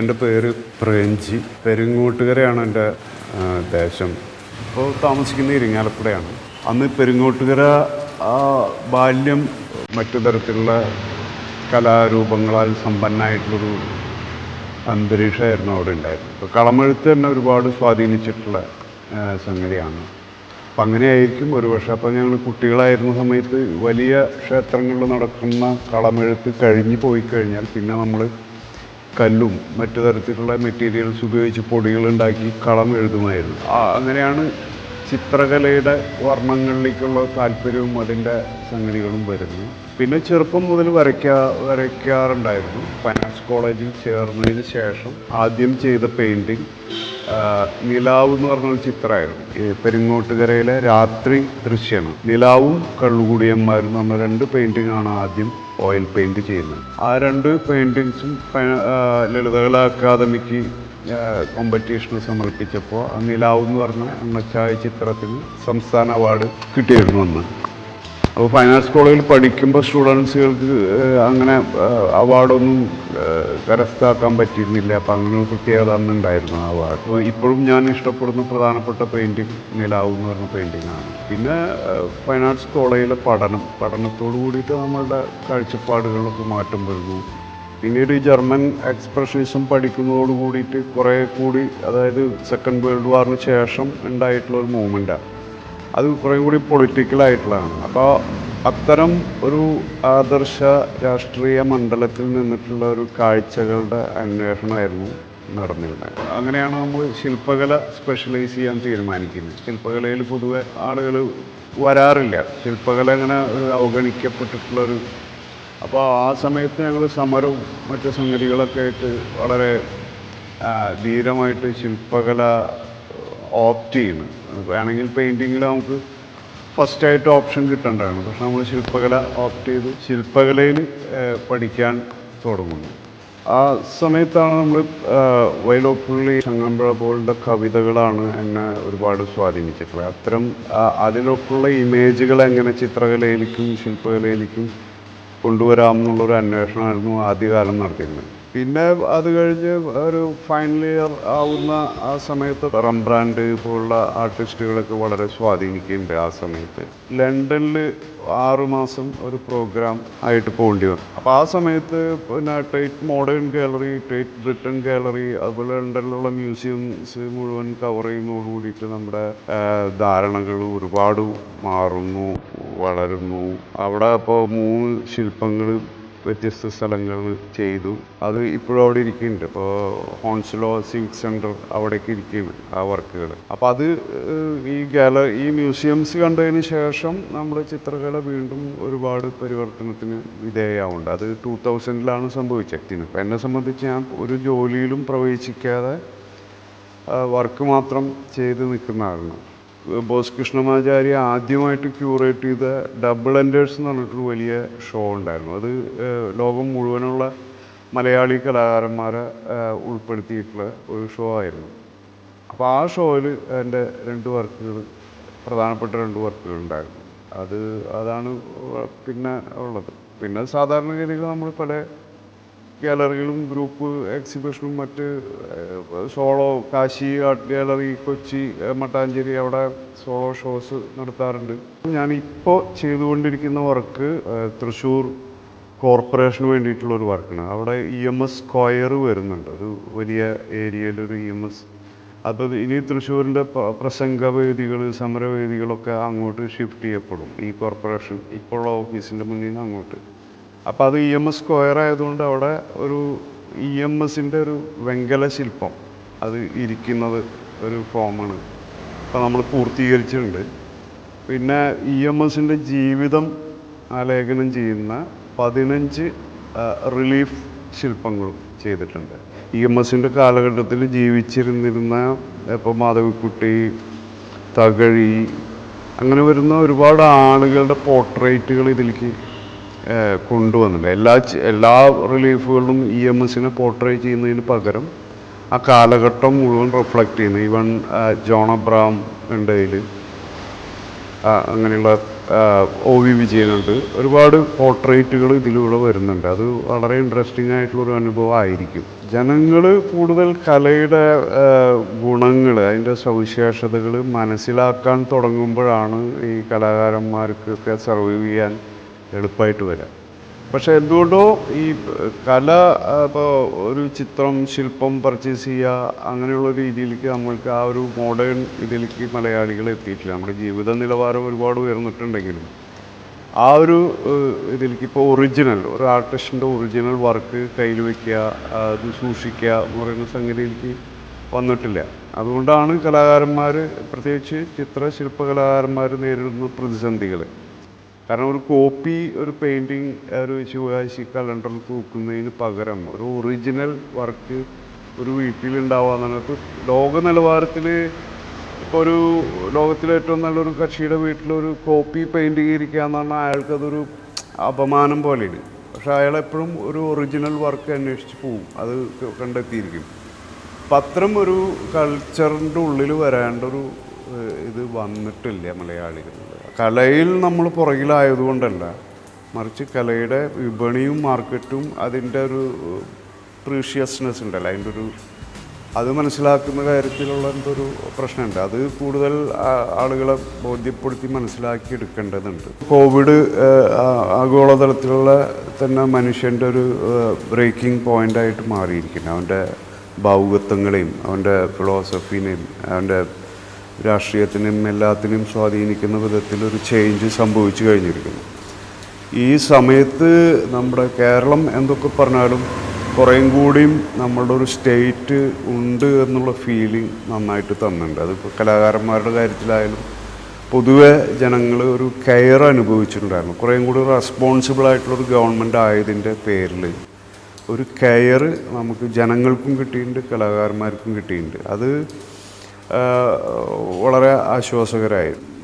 എന്റെ പേര് പ്രേംജി. പെരിങ്ങോട്ടുകരയാണ് എന്റെ ദേശം. ഇപ്പോൾ താമസിക്കുന്ന ഇരിങ്ങാലക്കുടയാണ്. അന്ന് പെരിങ്ങോട്ടുകര ആ ബാല്യം മറ്റു തരത്തിലുള്ള കലാരൂപങ്ങളാൽ സമ്പന്നമായിട്ടുള്ളൊരു അന്തരീക്ഷമായിരുന്നു അവിടെ ഉണ്ടായിരുന്നത്. ഇപ്പോൾ കളമെഴുത്ത് തന്നെ ഒരുപാട് സ്വാധീനിച്ചിട്ടുള്ള സംഗതിയാണ്. അപ്പം അങ്ങനെയായിരിക്കും ഒരു പക്ഷേ അപ്പം ഞങ്ങൾ കുട്ടികളായിരുന്ന സമയത്ത് വലിയ ക്ഷേത്രങ്ങളിൽ നടക്കുന്ന കളമെഴുത്ത് കഴിഞ്ഞ് പോയി കഴിഞ്ഞാൽ പിന്നെ നമ്മൾ കല്ലും മറ്റു തരത്തിലുള്ള മെറ്റീരിയൽസ് ഉപയോഗിച്ച് പൊടികൾ ഉണ്ടാക്കി കളം എഴുതുമായിരുന്നു. അങ്ങനെയാണ് ചിത്രകലയുടെ വർണങ്ങളിലേക്കുള്ള താല്പര്യവും അതിന്റെ സംഗതികളും വരുന്നു പിന്നെ ചെറുപ്പം മുതൽ വരയ്ക്കാ വരയ്ക്കാറുണ്ടായിരുന്നു. ഫൈനാൻസ് കോളേജിൽ ചേർന്നതിന് ശേഷം ആദ്യം ചെയ്ത പെയിന്റിങ് നിലാവ് എന്ന് പറഞ്ഞൊരു ചിത്രമായിരുന്നു. പെരിങ്ങോട്ടുകരയിലെ രാത്രി ദൃശ്യമാണ്. നിലാവും കള്ളുകൂടിയന്മാരും നമ്മൾ രണ്ട് പെയിന്റിംഗ് ആണ് ആദ്യം ഓയിൽ പെയിന്റ് ചെയ്യുന്നത്. ആ രണ്ട് പെയിന്റിങ്സും ലളിതകല അക്കാദമിക്ക് കോമ്പറ്റീഷന് സമർപ്പിച്ചപ്പോൾ ആ നിലാവ് എന്ന് പറഞ്ഞ എണ്ണച്ചായ ചിത്രത്തിന് സംസ്ഥാന അവാർഡ് കിട്ടിയിരുന്നു അന്ന്. അപ്പോൾ ഫൈൻ ആർട്സ് കോളേജിൽ പഠിക്കുമ്പോൾ സ്റ്റുഡൻസുകൾക്ക് അങ്ങനെ അവാർഡൊന്നും കരസ്ഥാക്കാൻ പറ്റിയിരുന്നില്ല. അപ്പം അങ്ങനെ ഒരു പ്രത്യേകത അന്നുണ്ടായിരുന്നു ആ അവാർഡ് അപ്പോൾ ഇപ്പോഴും ഞാൻ ഇഷ്ടപ്പെടുന്ന പ്രധാനപ്പെട്ട പെയിന്റിങ് നിലാവ് എന്ന് പറഞ്ഞ പെയിന്റിംഗ് ആണ്. പിന്നെ ഫൈൻ ആർട്സ് കോളേജിലെ പഠനം. പഠനത്തോടു കൂടിയിട്ട് നമ്മളുടെ കാഴ്ചപ്പാടുകളിലൊക്കെ മാറ്റം വരുന്നു. പിന്നീട് ഈ ജർമ്മൻ എക്സ്പ്രഷനിസം പഠിക്കുന്നതോട് കൂടിയിട്ട് കുറേ കൂടി അതായത് സെക്കൻഡ് വേൾഡ് വാറിന് ശേഷം ഉണ്ടായിട്ടുള്ള ഒരു മൂവ്മെന്റാണ് അത് കുറേ കൂടി പൊളിറ്റിക്കലായിട്ടുള്ളതാണ് അപ്പോൾ അത്തരം ഒരു ആദർശ രാഷ്ട്രീയ മണ്ഡലത്തിൽ നിന്നിട്ടുള്ള ഒരു കാഴ്ചകളുടെ അന്വേഷണമായിരുന്നു നടന്നിരുന്നത്. അങ്ങനെയാണ് നമ്മൾ ശില്പകല സ്പെഷ്യലൈസ് ചെയ്യാൻ തീരുമാനിക്കുന്നത്. ശില്പകലയിൽ പൊതുവെ ആളുകൾ വരാറില്ല. ശില്പകല അങ്ങനെ ഒരു അവഗണിക്കപ്പെട്ടിട്ടുള്ളൊരു അപ്പോൾ ആ സമയത്ത് ഞങ്ങൾ സമരവും മറ്റു സംഗതികളൊക്കെ ആയിട്ട് വളരെ ധീരമായിട്ട് ശില്പകല ഓപ്റ്റ് ചെയ്യുന്നത് വേണമെങ്കിൽ പെയിന്റിങ്ങിൽ നമുക്ക് ഫസ്റ്റായിട്ട് ഓപ്ഷൻ കിട്ടേണ്ടതാണ്. പക്ഷെ നമ്മൾ ശില്പകല ഓപ്റ്റ് ചെയ്ത് ശില്പകലയിൽ പഠിക്കാൻ തുടങ്ങുന്നു. ആ സമയത്താണ് നമ്മൾ വൈലോപ്പുള്ളി ചങ്ങമ്പുഴ പോലുള്ള കവിതകളാണ് എന്നെ ഒരുപാട് സ്വാധീനിച്ചിട്ടുള്ളത്. അത്തരം അതിലൊക്കെയുള്ള ഇമേജുകൾ എങ്ങനെ ചിത്രകലയിലേക്കും ശില്പകലയിലേക്കും കൊണ്ടുവരാം എന്നുള്ളൊരു അന്വേഷണമായിരുന്നു ആദ്യകാലം നടത്തിയിരുന്നത്. പിന്നെ അത് കഴിഞ്ഞ് ഒരു ഫൈനൽ ഇയർ ആവുന്ന ആ സമയത്ത് റംബ്രാൻഡ് പോലുള്ള ആർട്ടിസ്റ്റുകളൊക്കെ വളരെ സ്വാധീനിക്കുന്നുണ്ട് ആ സമയത്ത്. ലണ്ടനിൽ ആറുമാസം ഒരു പ്രോഗ്രാം ആയിട്ട് പോകേണ്ടി വന്നു. അപ്പോൾ ആ സമയത്ത് പിന്നെ Tate Modern gallery Tate Britain gallery അതുപോലെ ലണ്ടനിലുള്ള മ്യൂസിയംസ് മുഴുവൻ കവർ ചെയ്യുന്നതോട് കൂടിയിട്ട് നമ്മുടെ ധാരണകൾ ഒരുപാട് മാറുന്നു വളരുന്നു. അവിടെ അപ്പോൾ മൂന്ന് ശില്പങ്ങൾ വ്യത്യസ്ത സ്ഥലങ്ങളിൽ ചെയ്തു. അത് ഇപ്പോഴും അവിടെ ഇരിക്കുന്നുണ്ട്. ഇപ്പോൾ ഹോൺസിലോ സിവിക് സെന്റർ അവിടേക്ക് ഇരിക്കുന്നുണ്ട് ആ വർക്കുകൾ അപ്പോൾ അത് ഈ ഗാല ഈ മ്യൂസിയംസ് കണ്ടതിന് ശേഷം നമ്മൾ ചിത്രകല വീണ്ടും ഒരുപാട് പരിവർത്തനത്തിന് വിധേയമാവുന്നുണ്ട് അത് ടൂ തൗസൻഡിലാണ് സംഭവിച്ചത് ഇപ്പം എന്നെ സംബന്ധിച്ച് ഞാൻ ഒരു ജോലിയിലും പ്രവേശിക്കാതെ വർക്ക് മാത്രം ചെയ്ത് നിൽക്കുന്ന ആളാണ് ബോസ് കൃഷ്ണമാചാര്യ ആദ്യമായിട്ട് ക്യൂറേറ്റ് ചെയ്ത ഡബിൾ എൻഡേഴ്സ് എന്ന് പറഞ്ഞിട്ടൊരു വലിയ ഷോ ഉണ്ടായിരുന്നു. അത് ലോകം മുഴുവനുള്ള മലയാളി കലാകാരന്മാരെ ഉൾപ്പെടുത്തിയിട്ടുള്ള ഒരു ഷോ ആയിരുന്നു. അപ്പോൾ ആ ഷോയിൽ എന്റെ രണ്ട് വർക്കുകൾ പ്രധാനപ്പെട്ട രണ്ട് വർക്കുകൾ ഉണ്ടായിരുന്നു. അത് അതാണ് പിന്നെ ഉള്ളത്. പിന്നെ സാധാരണഗതിയിൽ നമ്മൾ പല ഗാലറികളും ഗ്രൂപ്പ് എക്സിബിഷനും മറ്റ് solo Kashi art gallery Kochi Mattancherry അവിടെ സോളോ ഷോസ് നടത്താറുണ്ട്. ഞാനിപ്പോൾ ചെയ്തുകൊണ്ടിരിക്കുന്ന വർക്ക് തൃശ്ശൂർ കോർപ്പറേഷന് വേണ്ടിയിട്ടുള്ള ഒരു വർക്കാണ്. അവിടെ ഇ എം എസ് സ്ക്വയർ വരുന്നുണ്ട്. ഒരു വലിയ ഏരിയയിലൊരു ഇ എം എസ്. അപ്പോൾ ഇനി തൃശ്ശൂരിന്റെ പ്രസംഗവേദികൾ സമരവേദികളൊക്കെ അങ്ങോട്ട് ഷിഫ്റ്റ് ചെയ്യപ്പെടും. ഈ കോർപ്പറേഷൻ ഇപ്പോഴുള്ള ഓഫീസിന്റെ മുന്നിൽ നിന്ന് അങ്ങോട്ട്. അപ്പോൾ അത് ഇ എം എസ് സ്ക്വയർ ആയതുകൊണ്ട് അവിടെ ഒരു ഇ എം എസിന്റെ ഒരു വെങ്കല ശില്പം അത് ഇരിക്കുന്നത് ഒരു ഫോമാണ് അപ്പോൾ നമ്മൾ പൂർത്തീകരിച്ചിട്ടുണ്ട്. പിന്നെ ഇ എം എസിന്റെ ജീവിതം ആലേഖനം ചെയ്യുന്ന പതിനഞ്ച് റിലീഫ് ശില്പങ്ങളും ചെയ്തിട്ടുണ്ട്. ഇ എം എസിന്റെ കാലഘട്ടത്തിൽ ജീവിച്ചിരുന്നിരുന്ന ഇപ്പോൾ മാധവിക്കുട്ടി തകഴി അങ്ങനെ വരുന്ന ഒരുപാട് ആളുകളുടെ പോർട്രേറ്റുകൾ ഇതിലേക്ക് കൊണ്ടുവന്നിട്ടുണ്ട്. എല്ലാ എല്ലാ റിലീഫുകളും ഇ എം എസിനെ പോർട്രേറ്റ് ചെയ്യുന്നതിന് പകരം ആ കാലഘട്ടം മുഴുവൻ റിഫ്ലക്റ്റ് ചെയ്യുന്നു. ഈവൻ ജോൺ അബ്രാം ഉണ്ട് അങ്ങനെയുള്ള ഒ വി വിജയനുണ്ട്. ഒരുപാട് പോർട്രേറ്റുകൾ ഇതിലൂടെ വരുന്നുണ്ട്. അത് വളരെ ഇൻട്രസ്റ്റിംഗ് ആയിട്ടുള്ളൊരു അനുഭവം ആയിരിക്കും ജനങ്ങൾ കൂടുതൽ കലയുടെ ഗുണങ്ങൾ അതിന്റെ സവിശേഷതകൾ മനസ്സിലാക്കാൻ തുടങ്ങുമ്പോഴാണ് ഈ കലാകാരന്മാർക്കൊക്കെ സർവൈവ് ചെയ്യാൻ എളുപ്പമായിട്ട് വരാം. പക്ഷെ എന്തുകൊണ്ടോ ഈ കല ഇപ്പോൾ ഒരു ചിത്രം ശില്പം പർച്ചേസ് ചെയ്യുക അങ്ങനെയുള്ള രീതിയിലേക്ക് നമ്മൾക്ക് ആ ഒരു മോഡേൺ ഇതിലേക്ക് മലയാളികൾ എത്തിയിട്ടില്ല. നമ്മുടെ ജീവിത നിലവാരം ഒരുപാട് ഉയർന്നിട്ടുണ്ടെങ്കിലും ആ ഒരു ഇതിലേക്ക് ഇപ്പോൾ ഒറിജിനൽ ഒരു ആർട്ടിസ്റ്റിന്റെ ഒറിജിനൽ വർക്ക് കയ്യിൽ വയ്ക്കുക അത് സൂക്ഷിക്കുക എന്ന് പറയുന്ന സംഗതിയിലേക്ക് വന്നിട്ടില്ല. അതുകൊണ്ടാണ് കലാകാരന്മാർ പ്രത്യേകിച്ച് ചിത്ര കലാകാരന്മാർ നേരിടുന്ന പ്രതിസന്ധികൾ കാരണം ഒരു കോപ്പി ഒരു പെയിന്റിങ് ഒരു ശിവകാശി കലണ്ടറിൽ തൂക്കുന്നതിന് പകരം ഒരു ഒറിജിനൽ വർക്ക് ഒരു വീട്ടിലുണ്ടാവുക എന്നുള്ളത് ലോക നിലവാരത്തിൽ ഇപ്പോൾ ഒരു ലോകത്തിലെ ഏറ്റവും നല്ലൊരു കക്ഷിയുടെ വീട്ടിലൊരു കോപ്പി പെയിന്റിങ് ചെയ്തിരിക്കുക എന്ന് പറഞ്ഞാൽ അയാൾക്കതൊരു അപമാനം പോലെയാണ്. പക്ഷെ അയാളെപ്പോഴും ഒരു ഒറിജിനൽ വർക്ക് അന്വേഷിച്ച് പോവും. അത് കണ്ടെത്തിയിരിക്കും. അപ്പം ഒരു കൾച്ചറിന്റെ ഉള്ളിൽ വരേണ്ട ഒരു ഇത് വന്നിട്ടില്ല മലയാളികൾ. കലയിൽ നമ്മൾ പുറകിലായതുകൊണ്ടല്ല മറിച്ച് കലയുടെ വിപണിയും മാർക്കറ്റും അതിന്റെ ഒരു പ്രീഷ്യസ്നെസ് ഉണ്ടല്ലോ. അതിന്റെ ഒരു അത് മനസ്സിലാക്കുന്ന കാര്യത്തിലുള്ള എന്തൊരു പ്രശ്നമുണ്ട്. അത് കൂടുതൽ ആളുകളെ ബോധ്യപ്പെടുത്തി മനസ്സിലാക്കി എടുക്കേണ്ടതുണ്ട്. കോവിഡ് ആഗോളതലത്തിലുള്ള തന്നെ മനുഷ്യന്റെ ഒരു ബ്രേക്കിംഗ് പോയിന്റായിട്ട് മാറിയിരിക്കുന്നു. അവന്റെ ഭാവുകത്വങ്ങളെയും അവന്റെ ഫിലോസഫീനെയും അവന്റെ രാഷ്ട്രീയത്തിനെയും എല്ലാത്തിനും സ്വാധീനിക്കുന്ന വിധത്തിൽ ഒരു ചേഞ്ച് സംഭവിച്ചു കഴിഞ്ഞിരിക്കുന്നു. ഈ സമയത്ത് നമ്മുടെ കേരളം എന്തൊക്കെ പറഞ്ഞാലും കുറേയും കൂടിയും നമ്മളുടെ ഒരു സ്റ്റേറ്റ് ഉണ്ട് എന്നുള്ള ഫീലിംഗ് നന്നായിട്ട് തന്നിട്ടുണ്ട്. അതിപ്പോൾ കലാകാരന്മാരുടെ കാര്യത്തിലായാലും പൊതുവെ ജനങ്ങൾ ഒരു കെയർ അനുഭവിച്ചിട്ടുണ്ടായിരുന്നു. കുറേയും കൂടി റെസ്പോൺസിബിൾ ആയിട്ടുള്ളൊരു ഗവൺമെന്റ് ആയതിന്റെ പേരിൽ ഒരു കെയർ നമുക്ക് ജനങ്ങൾക്കും കിട്ടിയിട്ടുണ്ട് കലാകാരന്മാർക്കും കിട്ടിയിട്ടുണ്ട്. അത് വളരെ ആശ്വാസകരമായിരുന്നു